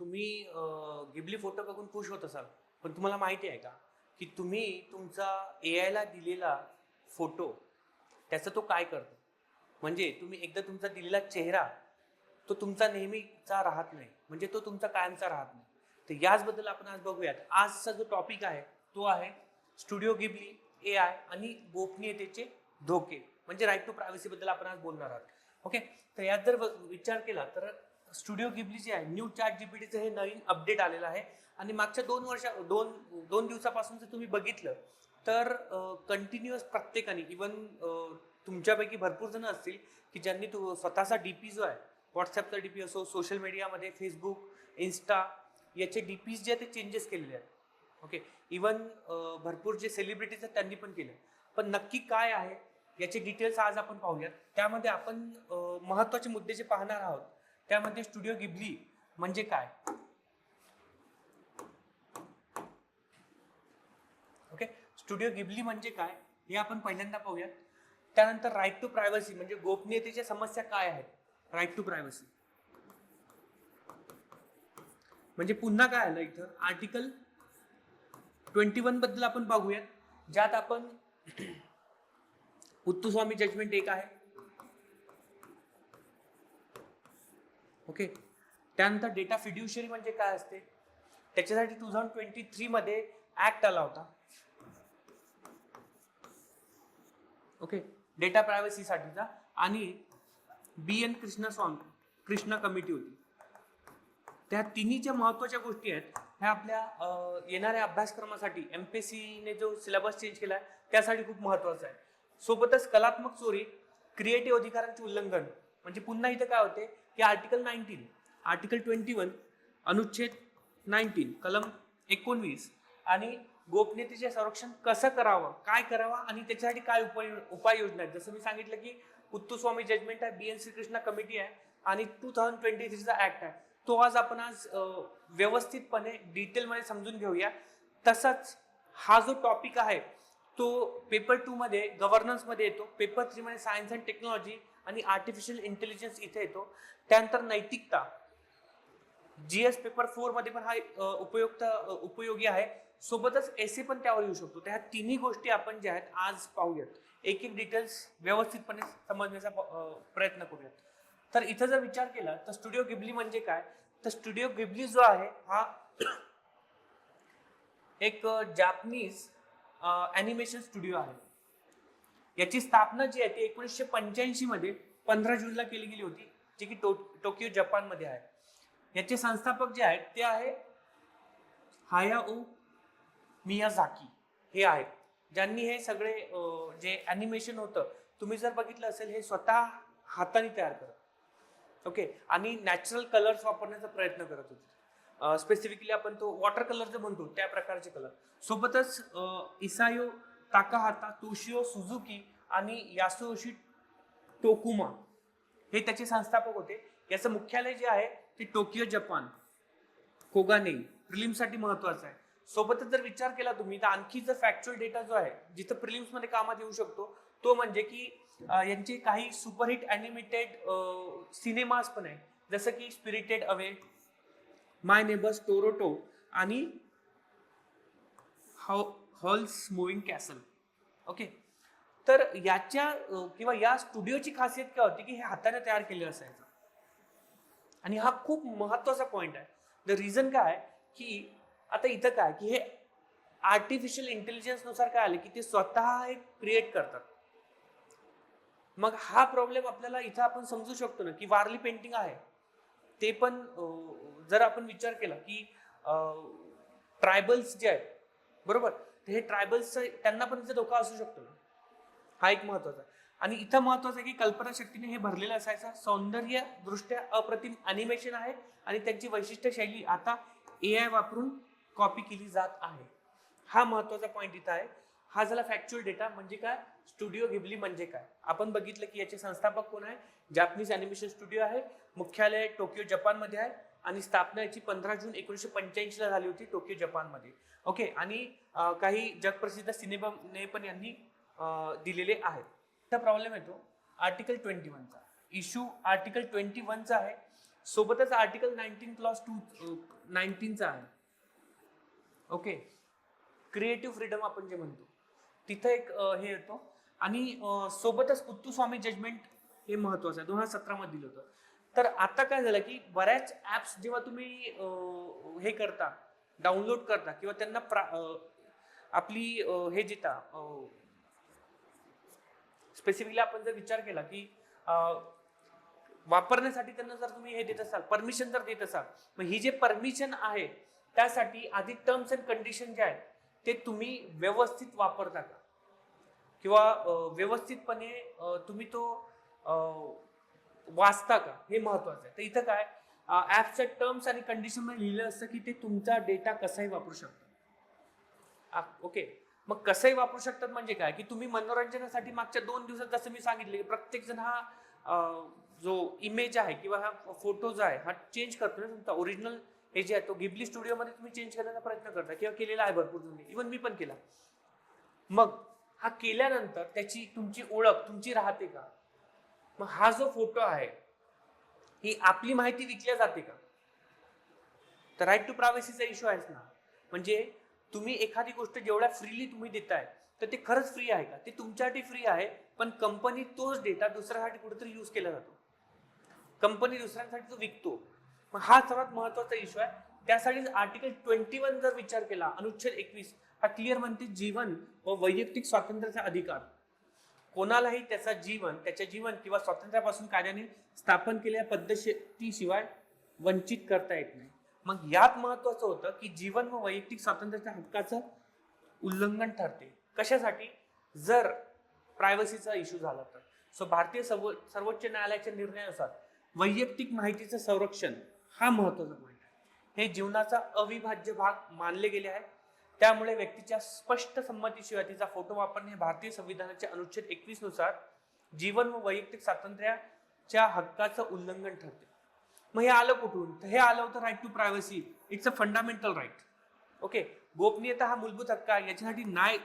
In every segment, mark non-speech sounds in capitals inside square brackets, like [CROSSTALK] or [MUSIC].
तुम्ही Ghibli photo बघून खुश होत असाल पण तुम्हाला माहिती आहे का की तुम्ही तुमचा ए आयला दिलेला फोटो त्याचा तो काय करतो? म्हणजे तुम्ही एकदा तुमचा दिलेला चेहरा तो तुमचा नेहमीचा राहत नाही म्हणजे तो तुमचा कायमचा राहत नाही. तर याचबद्दल आपण आज बघूयात. आजचा जो टॉपिक आहे तो आहे स्टुडिओ गिबली ए आय आणि गोपनीयतेचे धोके म्हणजे राईट टू प्रायव्हसीबद्दल आपण आज बोलणार आहोत. ओके तर यात जर विचार केला तर स्टुडिओ गिबली जे आहे. न्यू चॅट जीपीटीचं हे नवीन अपडेट आलेलं आहे. आणि मागच्या दोन वर्षा दोन दोन दिवसापासून जर तुम्ही बघितलं तर कंटिन्युअस प्रत्येकाने इवन तुमच्यापैकी भरपूर जण असतील की ज्यांनी तू स्वतःचा डी पी जो आहे व्हॉट्सॲपचा डीपी असो सोशल मीडियामध्ये फेसबुक इन्स्टा याचे डी पीज जे आहेत ते चेंजेस केलेले आहेत. ओके इवन भरपूर जे सेलिब्रिटीज आहेत त्यांनी पण केलं. पण नक्की काय आहे याचे डिटेल्स आज आपण पाहूयात. त्यामध्ये आपण महत्त्वाचे मुद्दे जे पाहणार आहोत त्यामध्ये स्टुडिओ गिबली म्हणजे काय? ओके? स्टुडिओ गिबली म्हणजे काय? हे आपण पहिल्यांदा पाहूयात. त्यानंतर राईट टू प्रायव्हसी म्हणजे गोपनीयतेच्या समस्या काय आहेत? राईट टू प्रायव्हसी म्हणजे पुन्हा काय आलं इथं? आर्टिकल ट्वेंटी वनबद्दल आपण बघूयात ज्यात आपण [CLEARS THROAT] उत्तुस्वामी जजमेंट एक आहे. ओके? त्यानंतर डेटा फिड्युशरी म्हणजे काय असते? त्याच्यासाठी टू थाउजंड ट्वेंटी थ्री मध्ये ऍक्ट आला होता. ओके? डेटा प्रायव्हसीसाठीचा आणि B N Krishnaswamy Krishna committee होती. त्या तिन्ही ज्या महत्त्वाच्या गोष्टी आहेत ह्या आपल्या येणाऱ्या अभ्यासक्रमासाठी एम पी सीने जो सिलेबस चेंज केला आहे त्यासाठी खूप महत्त्वाचं आहे. सोबतच कलात्मक चोरी क्रिएटिव्ह अधिकारांचे उल्लंघन म्हणजे पुन्हा इथं काय होते? की article nineteen article twenty one अनुच्छेद नाईन्टीन कलम एकोणवीस. आणि गोपनीयतेचे संरक्षण कसं करावं? काय करावं? आणि त्याच्यासाठी काय उपाय उपाययोजना आहेत? जसं मी सांगितलं की उत्तुस्वामी जजमेंट आहे बी एन श्रीकृष्ण कमिटी आहे आणि टू थाउजंड ट्वेंटी थ्रीचा ऍक्ट आहे. तो आज आपण आज व्यवस्थितपणे डिटेलमध्ये समजून घेऊया. तसंच हा जो टॉपिक आहे तो पेपर टूमध्ये गव्हर्नन्समध्ये येतो. पेपर थ्रीमध्ये सायन्स अँड टेक्नॉलॉजी आणि आर्टिफिशियल इंटेलिजन्स इथे येतो. त्यानंतर नैतिकता. जी एस पेपर फोरमध्ये पण हा उपयुक्त उपयोगी आहे. सोबतच एसे पण त्यावर येऊ शकतो. त्या तिन्ही गोष्टी आपण ज्या आहेत आज पाहूयात. एक एक डिटेल्स व्यवस्थितपणे समजण्याचा प्रयत्न करूयात. तर इथं जर विचार केला तर स्टुडिओ गिबली म्हणजे काय? तर स्टुडिओ गिबली जो आहे हा एक जापनीज ॲनिमेशन स्टुडिओ आहे. याची स्थापना जी आहे ती एकोणीसशे पंच्याऐंशी मध्ये पंधरा जूनला केली गेली होती जी की टो टोकियो जपानमध्ये आहे. याचे संस्थापक जे आहेत ते आहे हाया ओ मियाझाकी. हे आहेत ज्यांनी हे सगळे जे ॲनिमेशन होतं तुम्ही जर बघितलं असेल हे स्वतः हाताने तयार करत ओके आणि नॅचरल कलर्स वापरण्याचा प्रयत्न करत होते. स्पेसिफिकली आपण तो वॉटर कलर जे म्हणतो त्या प्रकारचे कलर सोबतच इसायो ताकाहाता तोशिओ सुझुकी आणि यासोशी टोकुमा हे त्याचे संस्थापक होते. याचं मुख्यालय जे आहे ते टोकियो जपान कोगाने प्रिलिम्ससाठी महत्वाचं आहे. सोबतच जर विचार केला तुम्ही तर आणखी जर फॅक्च्युअल डेटा जो आहे जिथं प्रिलिम्समध्ये कामात येऊ शकतो तो म्हणजे की यांचे काही सुपरहिट अॅनिमेटेड सिनेमाज पण आहे जसं की spirited away my neighbours Totoro आणि हॉल्स मुव्हिंग कॅसल ओके तर याच्या किंवा या स्टुडिओची खासियत काय होती की हे हाताने तयार केलेलं असायचं. आणि हा खूप महत्त्वाचा पॉइंट आहे. द रिझन काय? की आता इथं काय? की हे आर्टिफिशियल इंटेलिजन्सनुसार काय आलं की ते स्वतः एक क्रिएट करतात. मग हा प्रॉब्लेम आपल्याला इथं आपण समजू शकतो ना की वारली पेंटिंग आहे. ते पण जर आपण विचार केला की ट्रायबल्स जे आहेत बरोबर? तर हे ट्रायबल्स त्यांना पण इथं धोका असू शकतो ना. हा एक महत्त्वाचा आणि इथं महत्वाचं आहे की कल्पनाशक्तीने हे भरलेलं असायचं. सौंदर्य दृष्ट्या अप्रतिम अॅनिमेशन आहे आणि त्यांची वैशिष्ट्य शैली आता ए आय वापरून कॉपी केली जात आहे. हा महत्त्वाचा पॉईंट इथं आहे. हा झाला फॅक्च्युअल डेटा म्हणजे काय? स्टुडिओ गिबली म्हणजे काय? आपण बघितलं की याचे संस्थापक कोण आहे? जापनीज अॅनिमेशन स्टुडिओ आहे. मुख्यालय टोकियो जपानमध्ये आहे. आणि स्थापना याची पंधरा जून एकोणीसशे पंच्याऐंशीला झाली होती टोकियो जपानमध्ये. ओके आणि काही जगप्रसिद्ध सिनेमाने पण यांनी दिलेले आहेत. तर प्रॉब्लेम येतो. आर्टिकल ट्वेंटी वनचा इश्यू आर्टिकल ट्वेंटी वनचा आहे. सोबतच आर्टिकल नाईन्टीन क्लॉस टू नाईन्टीनचा आहे. ओके क्रिएटिव्ह फ्रीडम आपण जे म्हणतो. तिथं एक हे येतो. आणि सोबतच उत्तुस्वामी जजमेंट हे महत्वाचं आहे. दोन हजार सतरामध्ये दिलं होतं. तर आता काय झालं की बऱ्याच ॲप्स जेव्हा तुम्ही हे करता डाउनलोड करता किंवा त्यांना प्रा आपली हे देता स्पेसिफिकली आपण जर विचार केला की वापरण्यासाठी त्यांना जर तुम्ही हे देत असाल परमिशन जर देत असाल मग ही जे परमिशन आहे त्यासाठी आधी टर्म्स अँड कंडिशन जे आहेत ते तुम्ही व्यवस्थित वापरता का? किंवा व्यवस्थितपणे तुम्ही तो वाचता का? हे महत्वाचं आहे. तर इथं काय ॲपच्या टर्म्स आणि कंडिशनमध्ये लिहिलं असतं की ते तुमचा डेटा कसाही वापरू शकतात ओके मग कसंही वापरू शकतात म्हणजे काय? की तुम्ही मनोरंजनासाठी मागच्या दोन दिवसात जसं मी सांगितले की प्रत्येक जण हा जो इमेज आहे किंवा हा फोटो जो आहे हा चेंज करतो ना तुमचा ओरिजिनल हे जे आहे तो गिबली स्टुडिओमध्ये तुम्ही चेंज करण्याचा प्रयत्न करता किंवा केलेला आहे भरपूर तुम्ही. इवन मी पण केला. मग हा केल्यानंतर त्याची तुमची ओळख तुमची राहते का? मग हा जो फोटो आहे ही आपली माहिती विकल्या जाते का? तर राईट टू प्रायव्हसीचा इश्यू आहेच ना. म्हणजे तुम्ही एखादी गोष्ट जेवढ्या फ्रीली तुम्ही देताय तर ते खरंच फ्री आहे का? ते तुमच्यासाठी फ्री आहे पण कंपनी तोच डेटा दुसऱ्यासाठी कुठेतरी यूज केला जातो. कंपनी दुसऱ्यांसाठी तो विकतो. मग हा सर्वात महत्त्वाचा इश्यू आहे. त्यासाठी आर्टिकल ट्वेंटी वन जर विचार केला अनुच्छेद एकवीस हा क्लिअर म्हणते जीवन व वैयक्तिक स्वातंत्र्याचा अधिकार. कोणालाही त्याचा जीवन त्याच्या जीवन किंवा स्वातंत्र्यापासून कार्याने स्थापन केलेल्या पद्धतीशिवाय वंचित करता येत नाही. मग यात महत्वाचं होतं की जीवन व वैयक्तिक स्वातंत्र्याच्या हक्काचं उल्लंघन ठरते. कशासाठी? जर प्रायव्हसीचा इश्यू झाला तर. सो भारतीय सर्व सर्वोच्च न्यायालयाच्या निर्णयानुसार वैयक्तिक माहितीचं संरक्षण हा महत्त्वाचा पॉईंट आहे. हे जीवनाचा अविभाज्य भाग मानले गेले आहे त्यामुळे व्यक्तीच्या स्पष्ट संमतीशिवाय तिचा फोटो वापरणे हे भारतीय संविधानाच्या अनुच्छेद एकवीसनुसार जीवन व वैयक्तिक स्वातंत्र्याच्या हक्काचं उल्लंघन ठरते. मग हे आलं कुठून? तर हे आलं होतं right to privacy it's a fundamental right okay गोपनीयता हा मूलभूत हक्क आहे. याच्यासाठी न्याय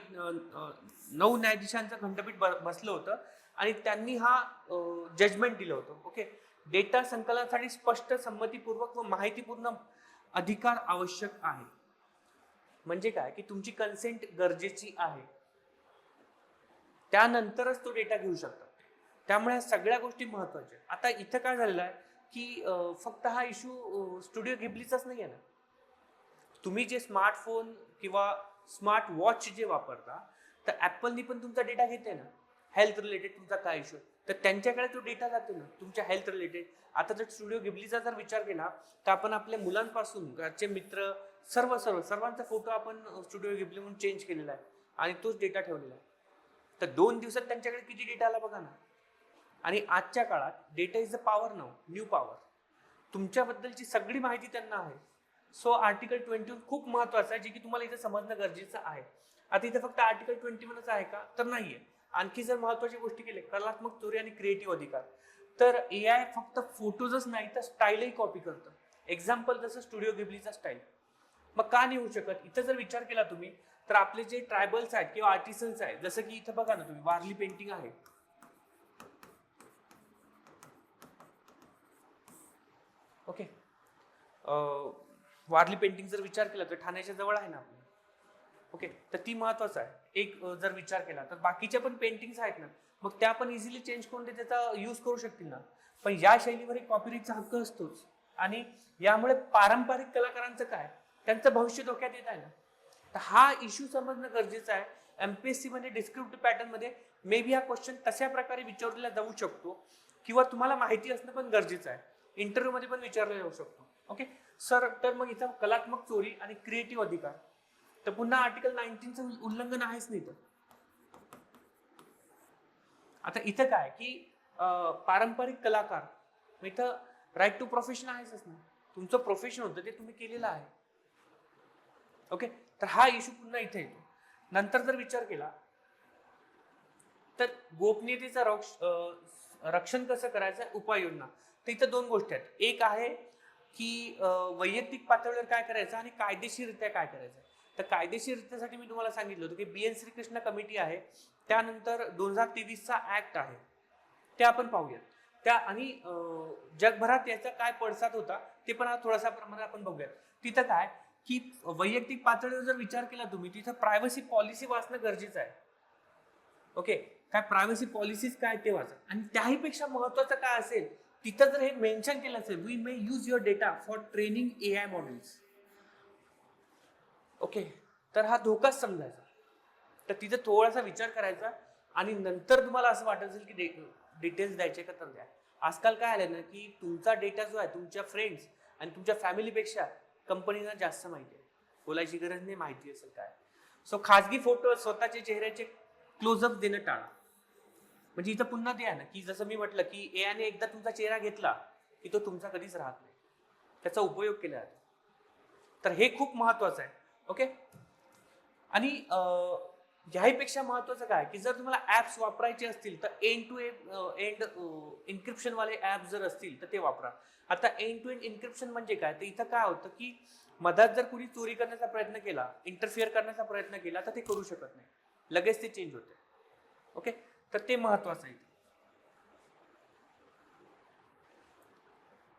नऊ न्यायाधीशांचं खंडपीठ ब- बसलं होतं आणि त्यांनी हा जजमेंट दिलं होतं. ओके डेटा संकलनासाठी स्पष्ट संमतीपूर्वक व माहितीपूर्ण अधिकार आवश्यक आहे. म्हणजे काय? की तुमची कन्सेंट गरजेची आहे. त्यानंतरच तो डेटा घेऊ शकतात त्यामुळे सगळ्या गोष्टी महत्त्वाच्या आहेत. आता इथं काय झालेलं आहे की फक्त हा इश्यू स्टुडिओ गिबलीचाच नाही आहे ना? तुम्ही जे स्मार्टफोन किंवा स्मार्ट वॉच जे वापरता तर ॲपलनी पण तुमचा डेटा घेते ना? हेल्थ रिलेटेड तुमचा काय इश्यू तर त्यांच्याकडे तो डेटा जातो ना? तुमच्या हेल्थ रिलेटेड आता जर स्टुडिओ गिबलीचा जर विचार केला तर आपण आपल्या मुलांपासून घरचे मित्र सर्व सर्व सर्वांचा फोटो आपण स्टुडिओ गिबली म्हणून चेंज केलेला आहे. आणि तोच डेटा ठेवलेला आहे. तर दोन दिवसात त्यांच्याकडे किती डेटा आला बघा ना. आणि आजच्या काळात data is the power now new power तुमच्याबद्दलची सगळी माहिती त्यांना आहे. सो आर्टिकल ट्वेंटी वन खूप महत्वाचं आहे जे की तुम्हाला इथं समजणं गरजेचं आहे. आता इथे फक्त आर्टिकल ट्वेंटी वनच आहे का? तर नाहीये. आणखी जर महत्वाची गोष्टी केल्या कलात्मक चोरी आणि क्रिएटिव्ह अधिकार. तर ए आय फक्त फोटोजच नाही तर स्टाईलही कॉपी करतं. एक्झाम्पल जसं स्टुडिओ गिबलीचा स्टाईल मग का नाही होऊ शकत? इथं जर विचार केला तुम्ही तर आपले जे ट्रायबल्स आहेत किंवा आर्टिसन्स आहेत जसं की इथं बघा ना तुम्ही वारली पेंटिंग आहे. ओके. वारली पेंटिंग जर विचार केला तर ठाण्याच्या जवळ आहे ना आपल्या ओके तर ती महत्वाचं आहे. एक जर विचार केला तर बाकीच्या पण पेंटिंग्स आहेत ना मग त्या पण इझिली चेंज करून ते त्याचा यूज करू शकतील ना. पण या शैलीवर एक कॉपीराईटचा हक्क असतोच. आणि यामुळे पारंपरिक कलाकारांचं काय? त्यांचं भविष्य धोक्यात येत आहे ना? तर हा इश्यू समजणं गरजेचं आहे. एम पी एस सीमध्ये डिस्क्रिप्टिव्ह पॅटर्नमध्ये मे बी हा क्वेश्चन तशा प्रकारे विचारला जाऊ शकतो किंवा तुम्हाला माहिती असणं पण गरजेचं आहे. इंटरव्ह्यूमध्ये पण विचारला जाऊ शकतो. ओके सर तर मग इथं कलात्मक चोरी आणि क्रिएटिव्ह अधिकार. तर पुन्हा आर्टिकल नाईन्टीनचं उल्लंघन आहेच नाही तर आता इथं काय की पारंपरिक कलाकार इथं राईट टू प्रोफेशन आहेच ना? तुमचं प्रोफेशन होतं ते तुम्ही केलेलं आहे. ओके तर हा इश्यू पुन्हा इथे येतो. नंतर जर विचार केला तर गोपनीयतेचं रक्ष रक्षण कसं करायचं? उपाययोजना. तर इथं दोन गोष्टी आहेत. एक आहे की वैयक्तिक पातळीवर काय करायचं आणि कायदेशीररित्या काय करायचं? तर कायदेशीररित्यासाठी मी तुम्हाला सांगितलं होतं की बी एन श्रीकृष्ण कमिटी आहे. त्यानंतर दोन हजार तेवीसचा ऍक्ट आहे. ते आपण पाहूयात. त्या आणि जगभरात याचा काय पडसाद होता ते पण थोडासा प्रमाणात आपण बघूयात. तिथं काय की वैयक्तिक पातळीवर जर विचार केला तुम्ही तिथं प्रायव्हसी पॉलिसी वाचणं गरजेचं आहे. ओके काय प्रायव्हसी पॉलिसीज काय ते वाचा. आणि त्याही पेक्षा महत्वाचं काय असेल तिथं जर हे मेन्शन केलं असेल we may use your data for training A I models okay तर हा धोकाच समजायचा. तर तिथं थोडासा विचार करायचा आणि नंतर तुम्हाला असं वाटत असेल की डिटेल्स द्यायचे का तर द्या. आजकाल काय आलं ना की तुमचा डेटा जो आहे तुमच्या फ्रेंड्स आणि तुमच्या फॅमिलीपेक्षा कंपनीला जास्त माहिती आहे. बोलायची गरज नाही माहिती असेल काय. सो खाजगी फोटो स्वतःचे चेहऱ्याचे क्लोजअप देणं टाळा. म्हणजे इथं पुन्हा ते आहे ना की जसं मी म्हटलं की एआयने एकदा तुमचा चेहरा घेतला की तो तुमचा कधीच राहत नाही. त्याचा उपयोग केला जातो. तर हे खूप महत्वाचं आहे. ओके आणि ह्याहीपेक्षा महत्वाचं काय? की जर तुम्हाला ऍप्स वापरायचे असतील तर एंड टू एंड इन्क्रिप्शनवाले ॲप्स ऍप जर असतील तर ते वापरा. आता एंड टू एंड इन्क्रिप्शन म्हणजे काय? तर इथं काय होतं की मधात जर कुणी चोरी करण्याचा प्रयत्न केला इंटरफिअर करण्याचा प्रयत्न केला तर ते करू शकत नाही. लगेच ते चेंज होते. ओके तर ते महत्वाचं आहे.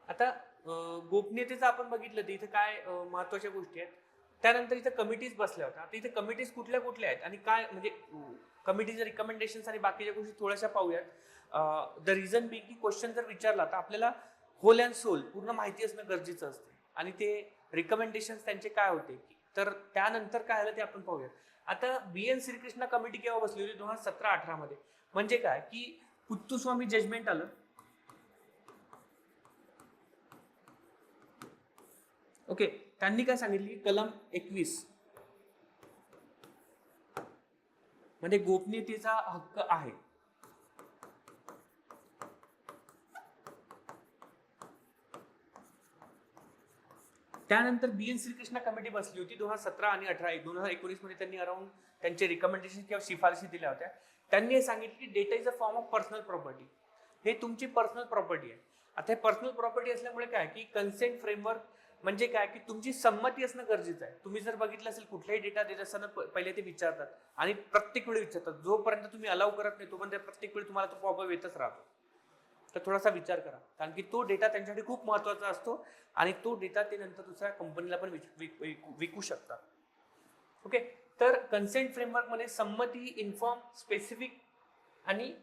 आता गोपनीयतेचं आपण बघितलं तर इथं काय महत्त्वाच्या गोष्टी आहेत? त्यानंतर इथं कमिटीज बसल्या होत्या. आता इथे कमिटीज कुठल्या कुठल्या आहेत आणि काय म्हणजे कमिटीचे रिकमेंडेशन आणि बाकीच्या गोष्टी थोड्याशा पाहूयात. द रिझन बी की क्वेश्चन जर विचारला तर आपल्याला होल अँड सोल पूर्ण माहिती असणं गरजेचं असते. आणि ते रिकमेंडेशन त्यांचे काय होते? तर त्यानंतर काय आलं ते आपण पाहूयात. आता बी एन श्रीकृष्ण कमिटी केव्हा बसली होती? दोन हजार सतरा अठरा मध्ये. म्हणजे काय? की पुत्तुस्वामी जजमेंट आलं. ओके त्यांनी काय सांगितलं? की कलम एकवीस. म्हणजे गोपनीयतेचा हक्क आहे. त्यानंतर बी एन श्रीकृष्ण कमिटी बसली होती दोन हजार सतरा आणि अठरा दोन हजार एकोणीसमध्ये त्यांनी अराउंड त्यांचे रिकमेंडेशन किंवा शिफारशी दिल्या होत्या. त्यांनी हे सांगितलं की data is a form of personal property हे तुमची पर्सनल प्रॉपर्टी आहे. आता हे पर्सनल प्रॉपर्टी असल्यामुळे काय की कन्सेंट फ्रेमवर्क म्हणजे काय? की तुमची संमती असणं गरजेचं आहे. तुम्ही जर बघितलं असेल कुठलाही डेटा देत असताना प- पहिले ते विचारतात. आणि प्रत्येक वेळी विचारतात. जोपर्यंत तुम्ही अलाव करत नाही तोपर्यंत प्रत्येक वेळी तुम्हाला तो प्रॉब्लेम येतच राहतो. तर थोडासा विचार करा. कारण की तो डेटा त्यांच्यासाठी खूप महत्त्वाचा असतो आणि तो डेटा ते नंतर दुसऱ्या कंपनीला पण विक- विकू- विकू शकतात. ओके तर कन्सेंट फ्रेमवर्कमध्ये संमती इन्फॉर्म स्पेसिफिक आणि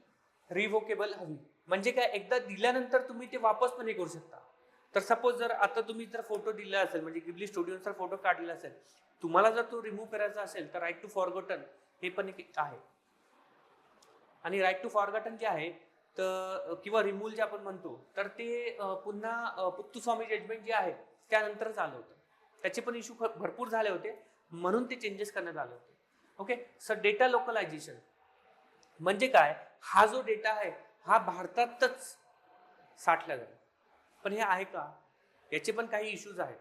रिव्होकेबल हवी. म्हणजे काय? एकदा दिल्यानंतर तुम्ही ते वापस पण हे करू शकता. तर सपोज जर आता तुम्ही जर फोटो दिला असेल म्हणजे गिबली स्टुडिओचा फोटो काढलेला असेल तुम्हाला जर तो रिमूव्ह करायचा असेल तर राईट टू फॉरगॉटन हे पण एक आहे. आणि राईट टू फॉरगॉटन जे आहे तर किंवा रिमूव्ह जे आपण म्हणतो तर ते पुन्हा पुत्तूस्वामी पुत्तुस्वामी जजमेंट जे आहे त्यानंतरच आलं होतं. त्याचे पण इश्यू भरपूर झाले होते म्हणून ते चेंजेस करण्यात आले होते. ओके सर डेटा लोकलायझेशन म्हणजे काय? हा जो डेटा आहे हा भारतातच साठला जातो. पण हे आहे का? याचे पण काही इश्यूज आहेत.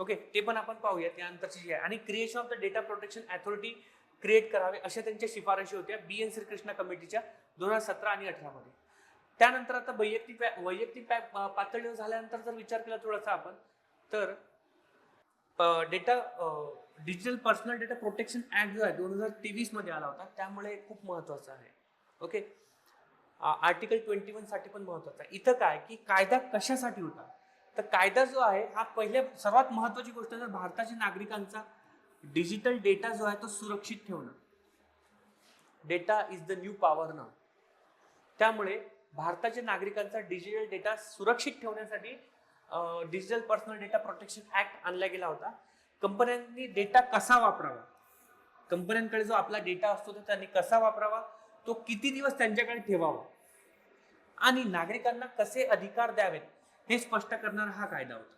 ओके ते पण आपण पाहूया त्यानंतरची जे आहे. आणि creation of the data protection authority create करावे अशा त्यांच्या शिफारशी होत्या बी एन श्रीकृष्ण कमिटीच्या दोन हजार सतरा आणि अठरामध्ये त्यानंतर आता वैयक्तिक पॅ- वैयक्तिक पातळीवर झाल्यानंतर जर विचार केला थोडासा आपण तर data digital personal data protection act जो आहे दोन हजार तेवीसमध्ये आला होता त्यामुळे खूप महत्त्वाचा आहे. ओके आर्टिकल ट्वेंटी वनसाठी पण महत्त्वाचा आहे. इथं काय की कायदा कशासाठी होता? तर कायदा जो आहे हा पहिल्या सर्वात महत्वाची गोष्ट जर भारताच्या नागरिकांचा डिजिटल डेटा जो आहे तो सुरक्षित ठेवणं. Data is the new power ना त्यामुळे भारताच्या नागरिकांचा डिजिटल डेटा सुरक्षित ठेवण्यासाठी digital personal data protection act आणला गेला होता. कंपन्यांनी डेटा कसा वापरावा? कंपन्यांकडे जो आपला डेटा असतो तो त्यांनी कसा वापरावा? तो किती दिवस त्यांच्याकडे ठेवावा? आणि नागरिकांना कसे अधिकार द्यावेत? हे स्पष्ट करणारा हा कायदा होता.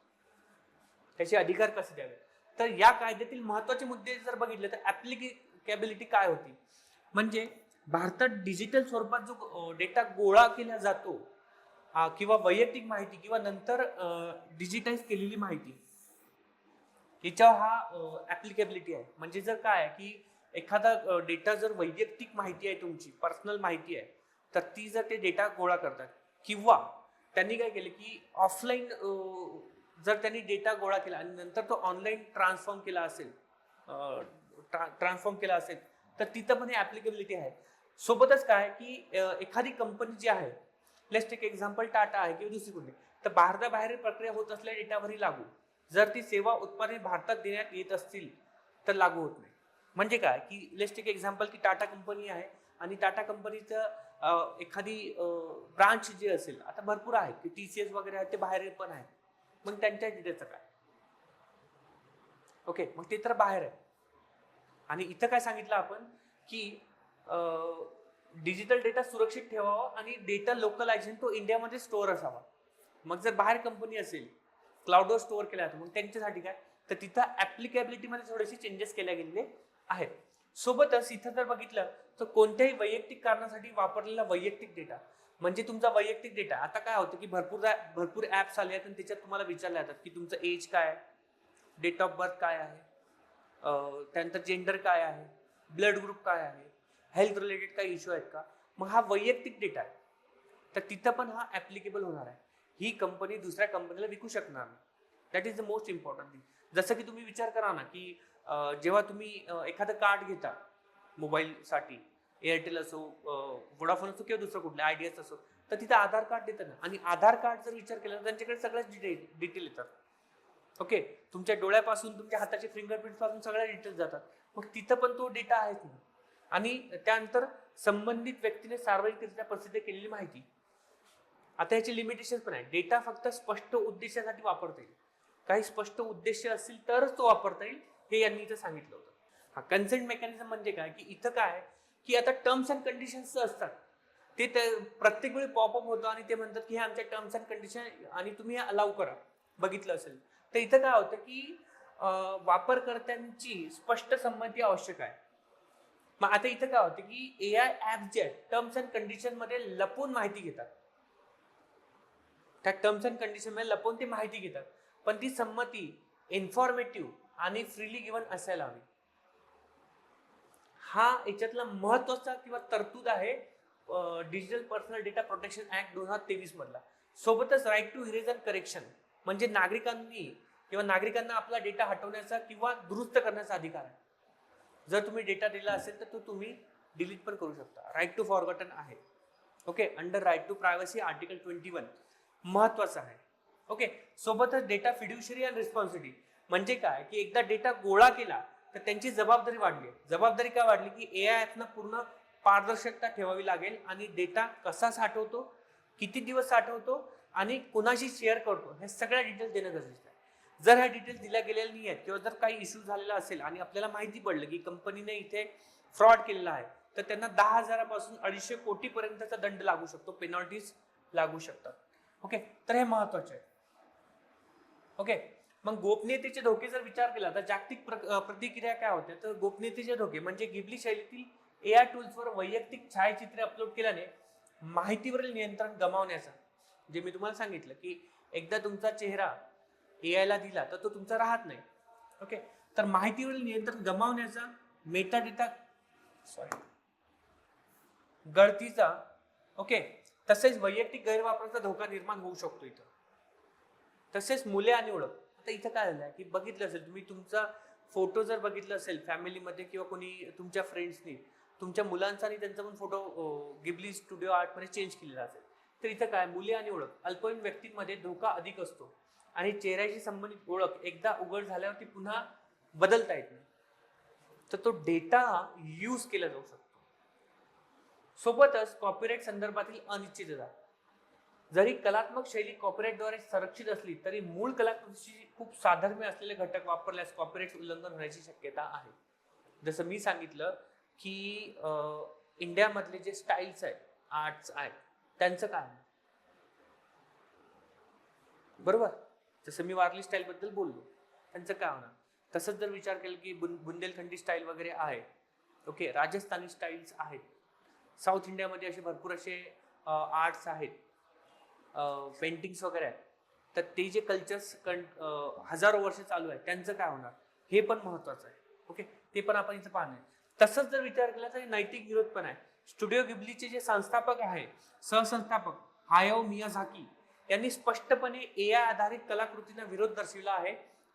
त्याचे अधिकार कसे द्यावेत? तर या कायद्यातील महत्त्वाचे मुद्दे जर बघितले तर ऍप्लिकेबिलिटी काय होती? म्हणजे भारतात डिजिटल स्वरूपात जो डेटा गोळा केला जातो किंवा वैयक्तिक माहिती किंवा नंतर डिजिटाईज केलेली माहिती याच्यावर हा ऍप्लिकेबिलिटी आहे. म्हणजे जर काय आहे की एखादा डेटा जर वैयक्तिक माहिती आहे तुमची पर्सनल माहिती आहे तर ती जर ते डेटा गोळा करतात. किंवा त्यांनी काय केलं की ऑफलाईन जर त्यांनी डेटा गोळा केला आणि नंतर तो ऑनलाईन ट्रान्सफॉर्म केला असेल ट्रान्सफॉर्म केला असेल तर तिथं पण हे ॲप्लिकेबिलिटी आहे. सोबतच काय की एखादी कंपनी जी आहे लेस्ट एक एक्झाम्पल टाटा आहे किंवा दुसरी कोणती तर भारताबाहेर प्रक्रिया होत असल्या डेटावरही लागू. जर ती सेवा उत्पादने भारतात देण्यात येत असतील तर लागू होत नाही. म्हणजे काय? की इलेस्टिक एक्झाम्पल की टाटा कंपनी आहे आणि टाटा कंपनीचं एखादी ब्रांच जी असेल आता भरपूर आहेत की टी सी एस वगैरे आहेत ते बाहेर पण आहेत. मग त्यांच्या डिटेलचं काय ओके मग ते तर बाहेर आहे. आणि इथं काय सांगितलं आपण की डिजिटल डेटा सुरक्षित ठेवावा आणि डेटा लोकलायझेशन तो इंडियामध्ये स्टोअर असावा. मग जर बाहेर कंपनी असेल क्लाउडवर स्टोअर केला जातो मग त्यांच्यासाठी काय? तर तिथं ॲप्लिकेबिलिटीमध्ये थोडेसे चेंजेस केले गेलेले आहेत सोबतच इथं जर बघितलं तर कोणत्याही वैयक्तिक कारणासाठी वापरलेला वैयक्तिक डेटा म्हणजे तुमचा वैयक्तिक डेटा आता काय होतं की भरपूर भरपूर ॲप्स आले आहेत आणि त्याच्यात तुम्हाला विचारले जातात की तुमचं एज काय आहे? डेट ऑफ बर्थ काय आहे? त्यानंतर जेंडर काय आहे? ब्लड ग्रुप काय आहे? हेल्थ रिलेटेड काही इश्यू आहेत का? मग हा वैयक्तिक डेटा आहे. तर तिथं पण हा ॲप्लिकेबल होणार आहे. ही कंपनी दुसऱ्या कंपनीला विकू शकणार नाही. That is the most important thing जसं की तुम्ही विचार करा ना की जेव्हा तुम्ही एखादं कार्ड घेता मोबाईलसाठी एअरटेल असो वोडाफोन असो किंवा दुसरं कुठलं आयडियाच असो तर तिथं आधार कार्ड देतं ना. आणि आधार कार्ड जर विचार केला तर त्यांच्याकडे सगळ्याच डिटेल डिटेल येतात. ओके तुमच्या डोळ्यापासून तुमच्या हाताचे फिंगरप्रिंटपासून सगळ्या डिटेल्स जातात. मग तिथं पण तो डेटा आहेच ना. आणि त्यानंतर संबंधित व्यक्तीने सार्वजनिकरित्या प्रसिद्ध केलेली माहिती. आता याचे लिमिटेशन पण आहे. डेटा फक्त स्पष्ट उद्देशासाठी वापरता येईल. काही स्पष्ट उद्देश असतील तरच तो वापरता येईल. हे यांनी इथं सांगितलं होतं. हा कन्सेंट मेकॅनिझम म्हणजे काय? की इथं काय? की आता टर्म्स अँड कंडिशन्स असतात. ते प्रत्येक वेळी पॉपअप होतं आणि ते म्हणतात की हे आमच्या टर्म्स अँड कंडिशन आणि तुम्ही हे अलाव करा. बघितलं असेल. तर इथं काय होतं की वापरकर्त्यांची स्पष्ट संमती आवश्यक आहे. मग आता इथं काय होतं की ए आय ॲप जे आहेत टर्म्स अँड कंडिशनमध्ये लपून माहिती घेतात. त्या टर्म्स अँड कंडिशनमध्ये लपून ती माहिती घेतात. पण ती संमती इन्फॉर्मेटिव्ह आणि फ्रीली गिवन असायला हवी. हा याच्यातला महत्त्वाचा किंवा तरतूद आहे digital personal data protection act दोन हजार तेवीस मधला. सोबतच right to erase and correction म्हणजे नागरिकांनी किंवा नागरिकांना आपला डेटा हटवण्याचा किंवा दुरुस्त करण्याचा अधिकार आहे. जर तुम्ही डेटा दिला असेल तर तो तुम्ही डिलीट पण करू शकता. राईट टू फॉरगॉटन आहे. Okay under right to privacy article twenty one महत्त्वाचा आहे. ओके सोबतच डेटा फिड्युशरी अँड रिस्पॉन्सिबिलिटी म्हणजे काय? की एकदा डेटा गोळा केला तर त्यांची जबाबदारी वाढली. जबाबदारी काय वाढली? की ए आय पूर्ण पारदर्शकता ठेवावी लागेल आणि डेटा कसा साठवतो किती दिवस साठवतो आणि कुणाशी शेअर करतो हे सगळ्या डिटेल्स देणं गरजेचं आहे. जर ह्या डिटेल्स दिल्या गेलेल्या नाही आहेत किंवा जर काही इश्यू झालेला असेल आणि आपल्याला माहिती पडलं की कंपनीने इथे फ्रॉड केलेला आहे तर त्यांना दहा हजारापासून अडीचशे कोटीपर्यंतचा दंड लागू शकतो पेनॉल्टीज लागू शकतात. ओके तर हे महत्त्वाचे आहे. ओके मग गोपनीयतेचे धोके जर विचार केला तर जागतिक प्र- प्रतिक्रिया काय होते तर गोपनीयतेचे धोके म्हणजे गिबली शैलीतील ए आय टूल्सवर वैयक्तिक छायाचित्रे अपलोड केल्याने माहितीवरील नियंत्रण गमावण्याचा. जे मी तुम्हाला सांगितलं की एकदा तुमचा चेहरा ए आयला दिला तर तो तुमचा राहत नाही. ओके तर माहितीवरील नियंत्रण गमावण्याचा मेटा डेटा सॉरी गळतीचा ओके तसेच वैयक्तिक गैरवापराचा धोका निर्माण होऊ शकतो इथं. तसेच मुले आणि ओळख. आता इथं काय झालं की बघितलं असेल तुम्ही तुमचा फोटो जर बघितलं असेल फॅमिलीमध्ये किंवा कोणी तुमच्या फ्रेंड्सनी तुमच्या मुलांचा आणि त्यांचा पण फोटो गिबली स्टुडिओ आर्टमध्ये चेंज केलेला असेल. तर इथं काय मुले आणि ओळख अल्पवयीन व्यक्तींमध्ये धोका अधिक असतो. आणि चेहऱ्याशी संबंधित ओळख एकदा उघड झाल्यावरती पुन्हा बदलता येत नाही. तर तो डेटा यूज केला जाऊ शकतो. सोबतच कॉपीराईट संदर्भातील अनिश्चितता. जरी कलात्मक शैली कॉपरेटद्वारे संरक्षित असली तरी मूळ कलाकृतीशी खूप साधर्म्य असलेले घटक वापरल्यास कॉपरेट उल्लंघन होण्याची शक्यता आहे. जसं मी सांगितलं की इंडियामधले जे स्टाईल्स आहेत आर्ट्स आहेत त्यांचं काय बरोबर? जसं मी वारली स्टाईलबद्दल बोललो त्यांचं काय होणार? तसंच जर विचार केला की बुं बुंदेलखंडी स्टाईल वगैरे आहे ओके राजस्थानी स्टाईल्स आहेत साऊथ इंडियामध्ये असे भरपूर असे आर्ट्स आहेत पेंटिंग्स वगैरे आहेत. तर ते जे कल्चर्स कं हजारो वर्ष चालू आहे त्यांचं काय होणार? हे पण महत्वाचं आहे. ओके ते पण आपण इथं पाहणं आहे. तसंच जर विचार केला तर नैतिक विरोध पण आहे. स्टुडिओ गिबलीचे जे संस्थापक आहे सहसंस्थापक हायव मिया झाकी यांनी स्पष्टपणे ए आय आधारित कलाकृतींना विरोध दर्शविला आहे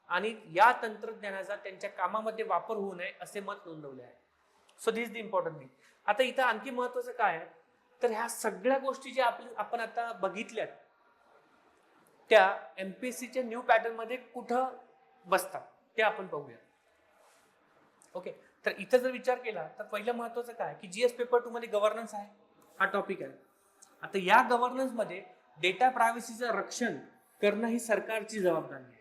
आणि या तंत्रज्ञानाचा त्यांच्या कामामध्ये वापर होऊ नये असे मत नोंदवले आहे. So this the important thing आता इथं आणखी महत्वाचं काय आहे? तर ह्या सगळ्या गोष्टी ज्या आपल्या आपण आता बघितल्यात त्या एम पी एस सीच्या न्यू पॅटर्नमध्ये कुठं बसतात ते आपण बघूया ओके तर इथं जर विचार केला तर पहिलं महत्वाचं काय? की जीएस पेपर टू मध्ये गव्हर्नन्स आहे हा टॉपिक आहे. आता या गव्हर्नन्समध्ये डेटा प्रायव्हसीचं रक्षण करणं ही सरकारची जबाबदारी आहे.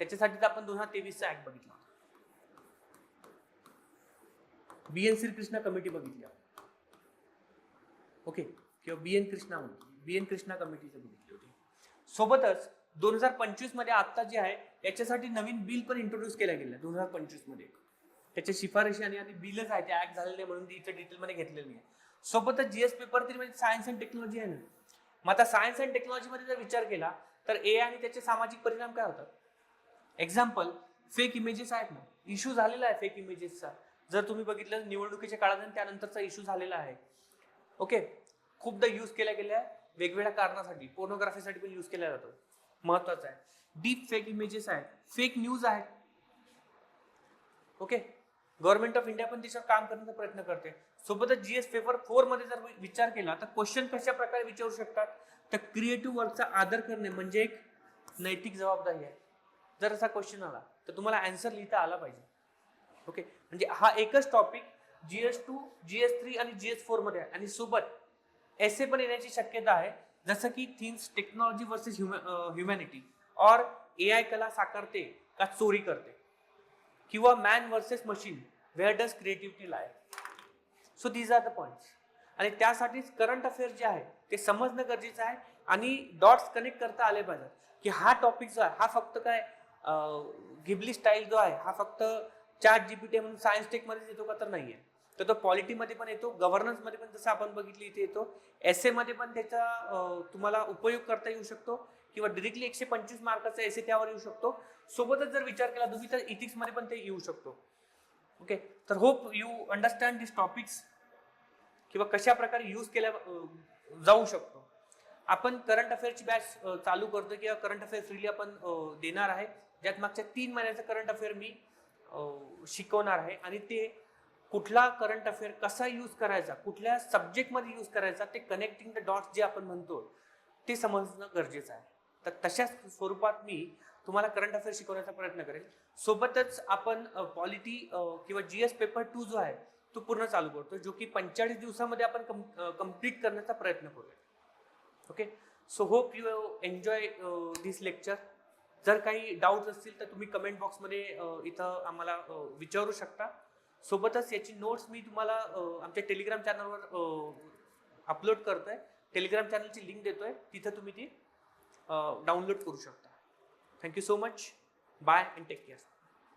त्याच्यासाठी आपण दोन हजार तेवीसचा ऍक्ट बघितला. बीएन श्रीकृष्ण कमिटी बघितली आपण. ओके किंवा बी एन कृष्णा म्हणून. बी एन कृष्णा कमिटीचं बघितली होती सोबतच दोन हजार पंचवीसमध्ये आत्ता जे आहे याच्यासाठी नवीन बिल पण इंट्रोड्यूस केलं गेलं दोन हजार पंचवीसमध्ये त्याच्या शिफारशी आणि आधी बिलच आहे ते ऍक्ट झालेले म्हणून ती इथं डिटेलमध्ये घेतलेली नाही सोबतच जीएस पेपर तरी म्हणजे सायन्स अँड टेक्नॉलॉजी आहे ना. मग आता सायन्स अँड टेक्नॉलॉजीमध्ये जर विचार केला तर ए आणि त्याचे सामाजिक परिणाम काय होतात? एक्झाम्पल फेक इमेजेस आहेत ना. इश्यू झालेला आहे फेक इमेजेसचा जर तुम्ही बघितलं निवडणुकीच्या काळात त्यानंतरचा इश्यू झालेला आहे. ओके खूपदा यूज केल्या गेल्या वेगवेगळ्या कारणासाठी पोर्नोग्राफीसाठी पण यूज केला जातो महत्वाचं आहे. डीप फेक इमेजेस आहेत फेक न्यूज आहेत ओके गव्हर्नमेंट ऑफ इंडिया पण त्याच्यावर काम करण्याचा प्रयत्न करते. सोबतच जीएस पेपर फोरमध्ये जर विचार केला तर क्वेश्चन कशा प्रकारे विचारू शकतात? तर क्रिएटिव्ह वर्कचा आदर करणे म्हणजे एक नैतिक जबाबदारी आहे. जर असा क्वेश्चन आला तर तुम्हाला अँसर लिहिता आला पाहिजे. ओके म्हणजे हा एकच topic G S two G S three आणि जी एस फोरमध्ये आहे. आणि सोबत एस ए पण येण्याची शक्यता आहे. जसं की थिंग्स टेक्नॉलॉजी वर्सेस ह्युमॅनिटी और ए आय कला साकारते का चोरी करते? किंवा man versus machine where does creativity lie? So these are the points आणि त्यासाठीच करंट अफेअर जे आहे ते समजणं गरजेचं आहे. आणि डॉट्स कनेक्ट करता आले पाहिजेत. की हा टॉपिक जो आहे हा फक्त काय गिबली स्टाईल जो आहे हा फक्त चार्ट जीपीटी म्हणून सायन्स टेकमध्येच येतो का तर नाही आहे तर तो पॉलिटीमध्ये पण येतो गव्हर्नन्समध्ये पण जसं आपण बघितली इथे येतो. एस एमध्ये पण त्याचा तुम्हाला उपयोग करता येऊ शकतो किंवा डिरेक्टली एकशे पंचवीस मार्काचा एस ए त्यावर येऊ शकतो. सोबतच जर विचार केला तुम्ही तर इथिक्समध्ये पण ते येऊ शकतो. ओके तर hope you understand this topics किंवा कशा प्रकारे यूज केल्या जाऊ शकतो. आपण करंट अफेअरची बॅच चालू करतो किंवा करंट अफेअर फ्रीली आपण देणार आहे. ज्यात मागच्या तीन महिन्याचं करंट अफेअर मी शिकवणार आहे. आणि ते कुठला करंट अफेअर कसा यूज करायचा कुठल्या सब्जेक्टमध्ये यूज करायचा ते कनेक्टिंग द डॉट्स जे आपण म्हणतो ते समजणं गरजेचं आहे. तर तशाच स्वरूपात मी तुम्हाला करंट अफेअर शिकवण्याचा प्रयत्न करेल सोबतच आपण पॉलिटी किंवा जी एस पेपर टू जो आहे तो पूर्ण चालू करतो जो की पंचेचाळीस दिवसामध्ये आपण कंप्लीट करण्याचा प्रयत्न करूया. Okay so hope you enjoy this lecture जर काही डाऊट असतील तर तुम्ही कमेंट बॉक्समध्ये इथं आम्हाला विचारू शकता. सोबतच याची नोट्स मी तुम्हाला आमच्या टेलिग्राम चॅनलवर अपलोड करतोय. टेलिग्राम चॅनलची लिंक देतोय. तिथं तुम्ही ती डाउनलोड करू शकता. Thank you so much bye and take care